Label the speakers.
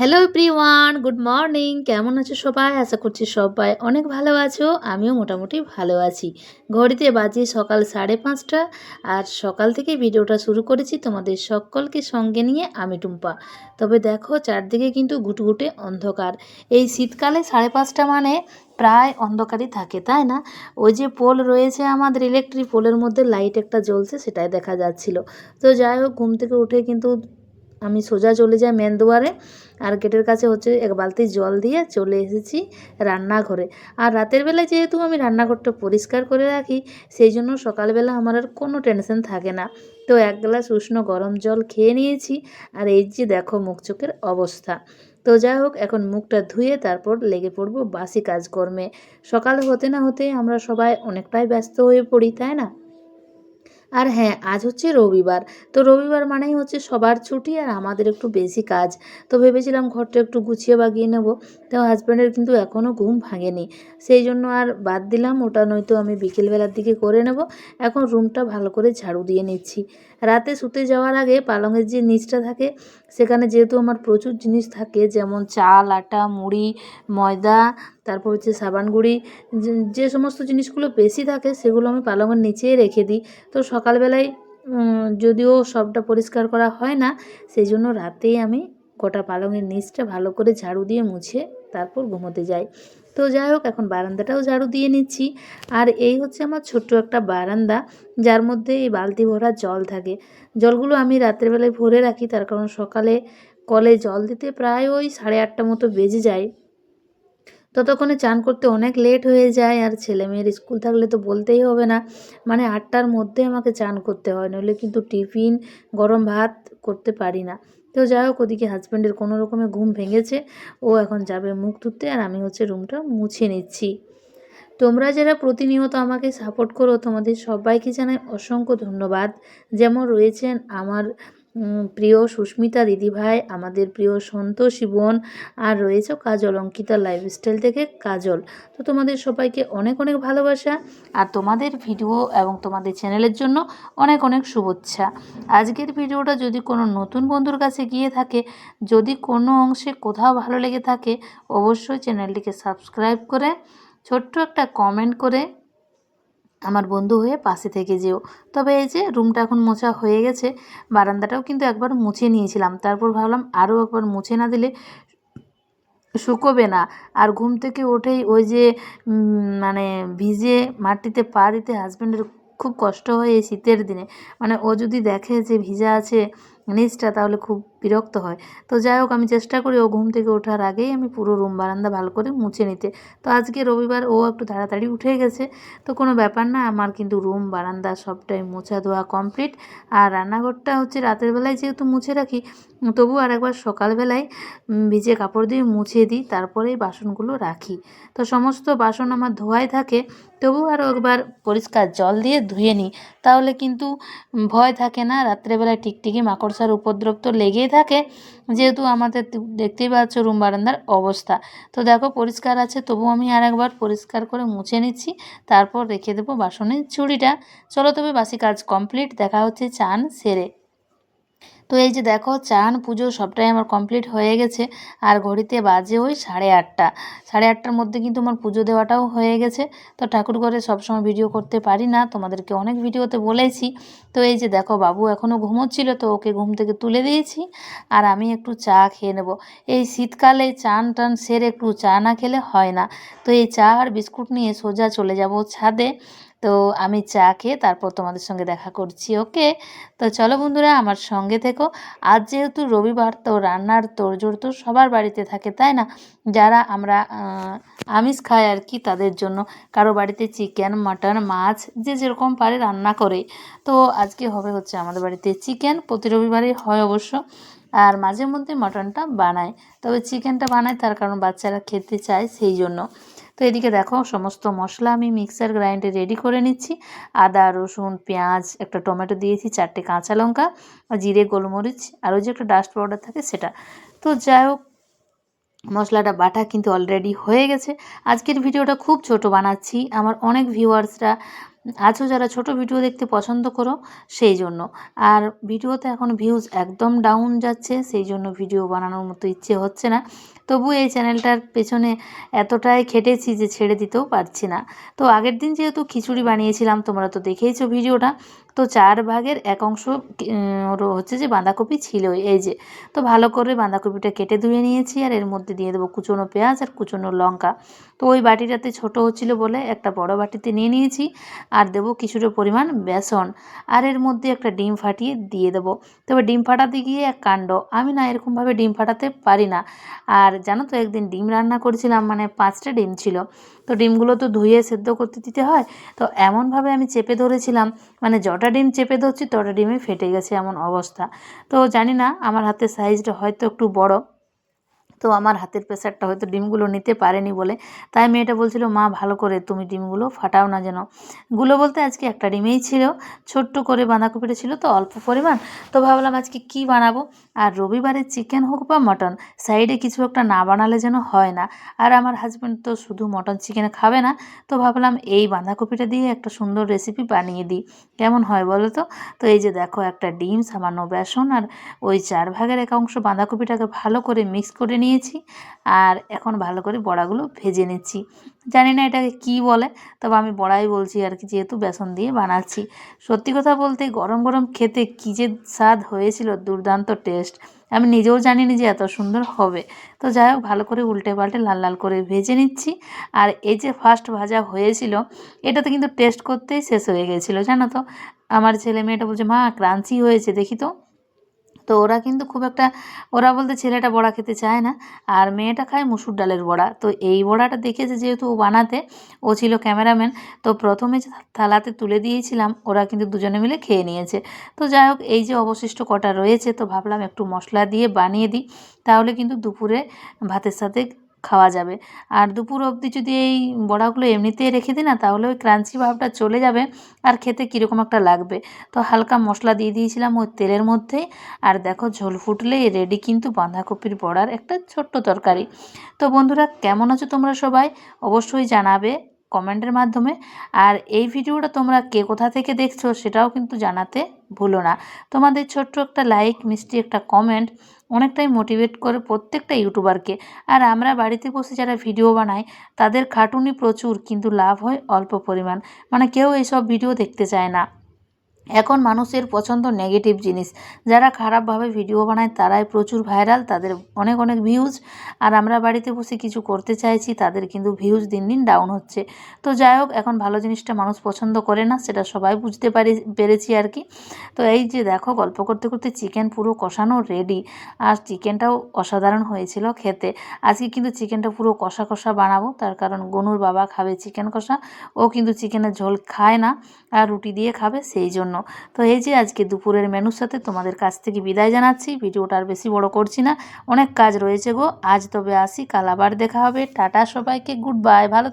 Speaker 1: Hello everyone good morning কেমন আছো সবাই? আশা করছি সবাই অনেক ভালো আছো। আমিও মোটামুটি ভালো আছি। ঘড়িতে বাজে সকাল সাড়ে পাঁচটা। আর সকাল থেকে ভিডিওটা শুরু করেছি তোমাদের সকলকে সঙ্গে নিয়ে আমি টুম্পা। তবে দেখো, চারদিকে কিন্তু ঘুটঘুটে অন্ধকার। এই শীতকালে সাড়ে পাঁচটা মানে প্রায় অন্ধকারই থাকে, তাই না? ওই যে পোল রয়েছে আমাদের ইলেকট্রিক পোলের মধ্যে লাইট একটা জ্বলছে, সেটাই দেখা যাচ্ছিল। তো যাই হোক, ঘুম থেকে উঠে কিন্তু আমি সোজা চলে যাই মেন দুয়ারে, আর গেটের কাছে হচ্ছে এক বালতি জল দিয়ে চলে এসেছি রান্নাঘরে। আর রাতের বেলায় যেহেতু আমি রান্নাঘরটা পরিষ্কার করে রাখি, সেই জন্য সকালবেলা আমার আর কোনো টেনশন থাকে না। তো এক গ্লাস উষ্ণ গরম জল খেয়ে নিয়েছি, আর এই যে দেখো মুখ চোখের অবস্থা। তো যাই হোক, এখন মুখটা ধুয়ে তারপর লেগে পড়ব বাসি কাজকর্মে। সকাল হতে না হতে আমরা সবাই অনেকটাই ব্যস্ত হয়ে পড়ি, তাই না? আর হ্যাঁ আজ হচ্ছে রবিবার। তো রবিবার মানেই হচ্ছে সবার ছুটি আর আমাদের একটু বেশি কাজ। তো ভেবেছিলাম ঘরটা একটু গুছিয়ে বাগিয়ে নেব, তো হাজব্যান্ডের কিন্তু এখনও ঘুম ভাঙেনি। সেই জন্য আর বাদ দিলাম, ওটা নয়তো আমি বিকেলবেলার দিকে করে নেব। এখন রুমটা ভালো করে ঝাড়ু দিয়ে নিচ্ছি। রাতে শুতে যাওয়ার আগে পালংয়ের যে নিচটা থাকে, সেখানে যেহেতু আমার প্রচুর জিনিস থাকে, যেমন চাল, আটা, মুড়ি, ময়দা, তারপর হচ্ছে সাবান গুঁড়ি, যে সমস্ত জিনিসগুলো বেশি থাকে, সেগুলো আমি পালংয়ের নিচেই রেখে দিই। তো সকালবেলায় যদিও সবটা পরিষ্কার করা হয় না, সেই জন্য রাতেই আমি গোটা পালংয়ের নিচটা ভালো করে ঝাড়ু দিয়ে মুছে তারপর ঘুমোতে যাই। তো যাই হোক, এখন বারান্দাটাও ঝাড়ু দিয়ে নিচ্ছি। আর এই হচ্ছে আমার ছোট্ট একটা বারান্দা, যার মধ্যে এই বালতি ভরা জল থাকে। জলগুলো আমি রাত্রেবেলায় ভরে রাখি, তার কারণ সকালে কলে জল দিতে প্রায় ওই সাড়ে আটটা মতো বেজে যায়। ততক্ষণে চান করতে অনেক লেট হয়ে যায়, আর ছেলে মেয়ের স্কুল থাকলে তো বলতেই হবে না। মানে আটটার মধ্যে আমাকে চান করতে হয়, নইলে কিন্তু টিফিন, গরম ভাত করতে পারি না। তো যাই হোক ওদিকে হাজব্যান্ডের কোনো রকমে ঘুম ভেঙেছে। ও এখন যাবে মুখ ধুতে আর আমি হচ্ছে রুমটা মুছে নিচ্ছি। তোমরা যারা প্রতিনিয়ত আমাকে সাপোর্ট করো, তোমাদের সবাইকে জানাই অসংখ্য ধন্যবাদ। যেমন রয়েছেন আমার প্রিয় সুস্মিতা দিদিভাই আমাদের প্রিয় সন্তোষী বোন, আর রয়েছে কাজল, অঙ্কিতা লাইফস্টাইল থেকে কাজল। তো তোমাদের সবাইকে অনেক অনেক ভালোবাসা, আর তোমাদের ভিডিও এবং তোমাদের চ্যানেলের জন্য অনেক অনেক শুভেচ্ছা। আজকের ভিডিওটা যদি কোনো নতুন বন্ধুর কাছে গিয়ে থাকে, যদি কোনো অংশে কোথাও ভালো লেগে থাকে, অবশ্যই চ্যানেলটিকে সাবস্ক্রাইব করে, ছোট্ট একটা কমেন্ট করে আমার বন্ধু হয়ে পাশে থেকে যেও। তবে এই যে রুমটা এখন মোছা হয়ে গেছে, বারান্দাটাও কিন্তু একবার মুছে নিয়েছিলাম। তারপর ভাবলাম আরও একবার মুছে না দিলে শুকোবে না। আর ঘুম থেকে ওঠেই ওই যে মানে ভিজে মাটিতে পা দিতে হাজব্যান্ডের খুব কষ্ট হয় এই শীতের দিনে। মানে ও যদি দেখে যে ভিজা আছে, নিচটা তাহলে খুব বিরক্ত হয়। তো যাই হোক, আমি চেষ্টা করি ও ঘুম থেকে ওঠার আগেই আমি পুরো রুম বারান্দা ভালো করে মুছে নিতে। তো আজকে রবিবার ও একটু তাড়াতাড়ি উঠে গেছে। তো কোনো ব্যাপার না, আমার কিন্তু রুম, বারান্দা সবটাই মোছা ধোয়া কমপ্লিট। আর রান্নাঘরটা হচ্ছে রাতের বেলায় যেহেতু মুছে রাখি তবু আর একবার সকালবেলায় ভিজে কাপড় দিয়ে মুছে দিই, তারপরেই বাসনগুলো রাখি। তো সমস্ত বাসন আমার ধোয়াই থাকে তবু আরও একবার পরিষ্কার জল দিয়ে ধুয়ে নিই। তাহলে কিন্তু ভয় থাকে না, রাত্রেবেলায় টিকটিকি, মাকড়সার উপদ্রব তো লেগেই থাকে, যেহেতু আমাদের দেখতেই পাচ্ছ রুম বারান্দার অবস্থা। তো দেখো পরিষ্কার আছে তবু আমি আর একবার পরিষ্কার করে মুছে নিচ্ছি, তারপর রেখে দেবো বাসনের চুড়িটা চলো তবে বাসি কাজ কমপ্লিট, দেখা হচ্ছে চান সেরে। তো এই যে দেখো, চান, পুজো সবটাই আমার কমপ্লিট হয়ে গেছে। আর ঘড়িতে বাজে ওই সাড়ে আটটা। সাড়ে আটটার মধ্যে কিন্তু আমার পুজো দেওয়াটাও হয়ে গেছে। তো ঠাকুর ঘরে সবসময় ভিডিও করতে পারি না, তোমাদেরকে অনেক ভিডিওতে বলেছি। তো এই যে দেখো, বাবু এখনও ঘুমোচ্ছিল, তো ওকে ঘুম থেকে তুলে দিয়েছি। আর আমি একটু চা খেয়ে নেব। এই শীতকালে চান টান সেরে একটু চা না খেলে হয় না। তো এই চা আর বিস্কুট নিয়ে সোজা চলে যাব ছাদে। তো আমি চা খেয়ে তারপর তোমাদের সঙ্গে দেখা করছি, ওকে? তো চলো বন্ধুরা, আমার সঙ্গে থেকো। আজ যেহেতু রবিবার, তো রান্নার তোড়জোড় তো সবার বাড়িতে থাকে, তাই না? যারা আমরা আমিষ খাই আর কি তাদের জন্য, কারও বাড়িতে চিকেন, মাটন, মাছ, যে যেরকম পারে রান্না করে। তো আজকে হবে হচ্ছে আমাদের বাড়িতে চিকেন, প্রতি রবিবারই হয় অবশ্য, আর মাঝে মধ্যে মটনটা বানায়। তবে চিকেনটা বানায় তার কারণ বাচ্চারা খেতে চায় সেই জন্য। তো এদিকে দেখো, সমস্ত মশলা আমি মিক্সার গ্রাইন্ডে রেডি করে নিচ্ছি। আদা, রসুন, পেঁয়াজ, একটা টমেটো দিয়েছি, চারটে কাঁচা লঙ্কা জিরে, গোলমরিচ, আর ওই যে একটা ডাস্ট পাউডার থাকে সেটা। তো যাই হোক, মশলাটা বাটা কিন্তু অলরেডি হয়ে গেছে। আজকের ভিডিওটা খুব ছোট বানাচ্ছি। আমার অনেক ভিউয়ার্সরা আছো যারা ছোট ভিডিও দেখতে পছন্দ করো, সেই জন্য। আর ভিডিওতে এখন ভিউজ একদম ডাউন যাচ্ছে, সেই জন্য ভিডিও বানানোর মতো ইচ্ছে হচ্ছে না। তবু এই চ্যানেলটার পেছনে এতটাই খেটেছি যে ছেড়ে দিতেও পারছি না। তো আগের দিন যেহেতু খিচুড়ি বানিয়েছিলাম, তোমরা তো দেখেইছো ভিডিওটা তো চার ভাগের এক অংশ হচ্ছে যে বাঁধাকপি ছিলই, এই যে। তো ভালো করে বাঁধাকপিটা কেটে ধুয়ে নিয়েছি, আর এর মধ্যে দিয়ে দেবো কুচনো পেঁয়াজ আর কুচনো লঙ্কা। তো ওই বাটিটাতে ছোট হচ্ছিল বলে একটা বড় বাটিতে নিয়ে নিয়েছি, আর দেবো কিছুটা পরিমাণ বেসন। আর এর মধ্যে একটা ডিম ফাটিয়ে দিয়ে দেবো। তবে ডিম ফাটাতে গিয়ে এক কাণ্ড, আমি না এরকমভাবে ডিম ফাটাতে পারি না। আর জানো তো একদিন ডিম রান্না করেছিলাম মানে পাঁচটা ডিম ছিল। তো ডিমগুলো তো ধুয়ে সেদ্ধ করতে দিতে হয়, তো এমনভাবে আমি চেপে ধরেছিলাম মানে যটা ডিম চেপে ধরছি তটা ডিমই ফেটে গেছে এমন অবস্থা। তো জানি না, আমার হাতের সাইজটা হয়তো একটু বড়। তো আমার হাতের প্রেশারটা হয়তো ডিমগুলো নিতে পারেনি বলে। তাই মেয়েটা বলছিল, মা, ভালো করে তুমি ডিমগুলো ফাটাও না যেন। গুলো বলতে আজকে একটা ডিমেই ছিল, ছোট্ট করে বাঁধাকপিটা ছিল তো অল্প পরিমাণ। তো ভাবলাম আজকে কি বানাবো? আর রবিবারে চিকেন হোক বা মটন, সাইডে কিছু একটা না বানালে যেন হয় না। আর আমার হাজব্যান্ড তো শুধু মটন চিকেন খাবে না, তো ভাবলাম এই বাঁধাকপিটা দিয়ে একটা সুন্দর রেসিপি বানিয়ে দিই। কেমন হয় বলো তো? তো এই যে দেখো, একটা ডিম, সামান্য বেসন আর ওই চার ভাগের এক অংশ বাঁধাকপিটাকে ভালো করে মিক্স করে নিয়েছি। আর এখন ভালো করে বড়াগুলো ভেজে নিচ্ছি। জানি না এটাকে কি বলে, তবে আমি বড়াই বলছি আর কি, যেহেতু বেসন দিয়ে বানাচ্ছি। সত্যি কথা বলতে গরম গরম খেতে কী যে স্বাদ হয়েছিল, দুর্দান্ত টেস্ট। আমি নিজেও জানি জানিনি যে এত সুন্দর হবে। তো যাই হোক, ভালো করে উল্টে পাল্টে লাল লাল করে ভেজে নিচ্ছি। আর এই যে ফার্স্ট ভাজা হয়েছিল, এটাতে কিন্তু টেস্ট করতেই শেষ হয়ে গেছিল, জানো তো? আমার ছেলে মেয়েটা বলছে, মা, ক্রাঞ্চি হয়েছে, দেখি তো। তো ওরা কিন্তু খুব একটা, ওরা বলতে ছেলেটা বড়া খেতে চায় না আর মেয়েটা খায় মুসুর ডালের বড়া। তো এই বড়াটা দেখেছে যেহেতু ও বানাতে, ও ছিল ক্যামেরাম্যান, তো প্রথমে থালাতে তুলে দিয়েছিলাম, ওরা কিন্তু দুজনে মিলে খেয়ে নিয়েছে। তো যাই হোক, এই যে অবশিষ্ট কটা রয়েছে, তো ভাবলাম একটু মশলা দিয়ে বানিয়ে দিই। তাহলে কিন্তু দুপুরে ভাতের সাথে খাওয়া যাবে। আর দুপুর অবধি যদি এই বড়াগুলো এমনিতেই রেখে দিই না, তাহলে ওই ক্রাঞ্চি ভাবটা চলে যাবে আর খেতে কীরকম একটা লাগবে। তো হালকা মশলা দিয়ে দিয়েছিলাম ওই তেলের মধ্যে। আর দেখো ঝোল ফুটলেই রেডি কিন্তু বাঁধাকপির বড়ার একটা ছোট্ট তরকারি। তো বন্ধুরা, কেমন আছো তোমরা সবাই? অবশ্যই জানাবে কমেন্টের মাধ্যমে। আর এই ভিডিওটা তোমরা কে কোথা থেকে দেখছ সেটাও কিন্তু জানাতে ভুলো না। তোমাদের ছোট্ট একটা লাইক মিষ্টি একটা কমেন্ট অনেকটাই মোটিভেট করে প্রত্যেকটা ইউটিউবারকে আর আমরা বাড়িতে বসে যারা ভিডিও বানাই, তাদের খাটুনি প্রচুর, কিন্তু লাভ হয় অল্প পরিমাণ। মানে কেউ এইসব ভিডিও দেখতে চায় না। এখন মানুষের পছন্দ নেগেটিভ জিনিস। যারা খারাপভাবে ভিডিও বানায়, তারাই প্রচুর ভাইরাল তাদের অনেক অনেক ভিউজ আর আমরা বাড়িতে বসে কিছু করতে চাইছি, তাদের কিন্তু ভিউজ দিন দিন ডাউন হচ্ছে। তো যাই হোক, এখন ভালো জিনিসটা মানুষ পছন্দ করে না, সেটা সবাই বুঝতে পারি, পেরেছি আর কি। তো এই যে দেখো, গল্প করতে করতে চিকেন পুরো কষানো রেডি আর চিকেনটাও অসাধারণ হয়েছিল খেতে। আজকে কিন্তু চিকেনটা পুরো কষা কষা বানাবো, তার কারণ গনুর বাবা খাবে চিকেন কষা। ও কিন্তু চিকেনের ঝোল খায় না, আর রুটি দিয়ে খাবে, সেই জন্য। তো এই যে আজকে দুপুরের মেনুর সাথে তোমাদের কাছ থেকে বিদায় জানাচ্ছি। ভিডিওটা আর বেশি বড় করছি না। অনেক কাজ রয়েছে গো। আজ তবে আসি। কাল আবার দেখা হবে। টাটা সবাইকে। Good bye. ভালো